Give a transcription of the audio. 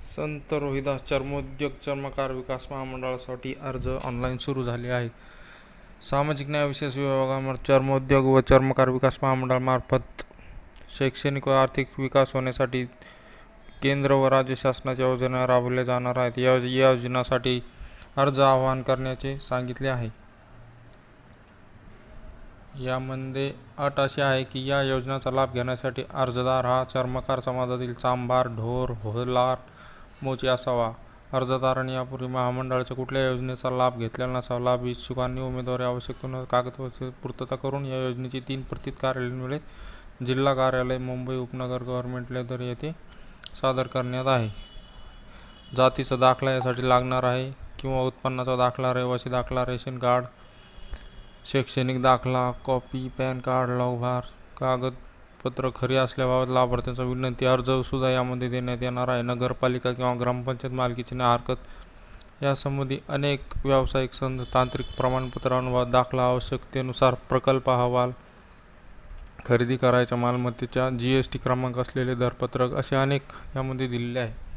संत रोहिदास चर्मोद्योग चर्मकार विकास महामंडळासाठी अर्ज ऑनलाईन सुरू झाले आहेत. सामाजिक न्याय विशेष विभागामार्फत चर्मोद्योग व चर्मकार विकास महामंडळामार्फत शैक्षणिक व आर्थिक विकास होण्यासाठी केंद्र व राज्य शासनाच्या योजना राबवल्या जाणार आहेत. या या योजनासाठी अर्ज आवाहन करण्याचे सांगितले आहे. यामध्ये अट अशी आहे की या योजनेचा लाभ घेण्यासाठी अर्जदार हा चर्मकार समाजातील चांभार ढोर होलार मोची असावा. अर्जदाराने यापूर्वी महामंडळाच्या कुठल्या योजनेचा लाभ घेतलेला नसावा. लाभ इच्छुकांनी उमेदवारी आवश्यक कागदपत्र पूर्तता करून या योजनेची तीन प्रतीत कार्यालयीन जिल्हा कार्यालय मुंबई उपनगर गव्हर्नमेंट लेदर येथे सादर करण्यात आहे. जातीचा दाखला यासाठी लागणार आहे किंवा उत्पन्नाचा दाखला रहिवासी दाखला रेशन कार्ड शैक्षणिक दाखला कॉपी पॅन कार्ड लाभार कागदपत्र खरी असल्याबाबत लाभार्थ्यांचा विनंती. अर्ज सुद्धा यामध्ये देण्यात येणार आहे. नगरपालिका किंवा ग्रामपंचायत मालकीची ना हरकत यासंबंधी अनेक व्यावसायिक संघ तांत्रिक प्रमाणपत्र अनुवाद दाखला आवश्यकतेनुसार प्रकल्प अहवाल खरेदी करायच्या मालमत्तेच्या जी एस टी क्रमांक असलेले दरपत्रक असे अनेक यामध्ये दिलेले आहे.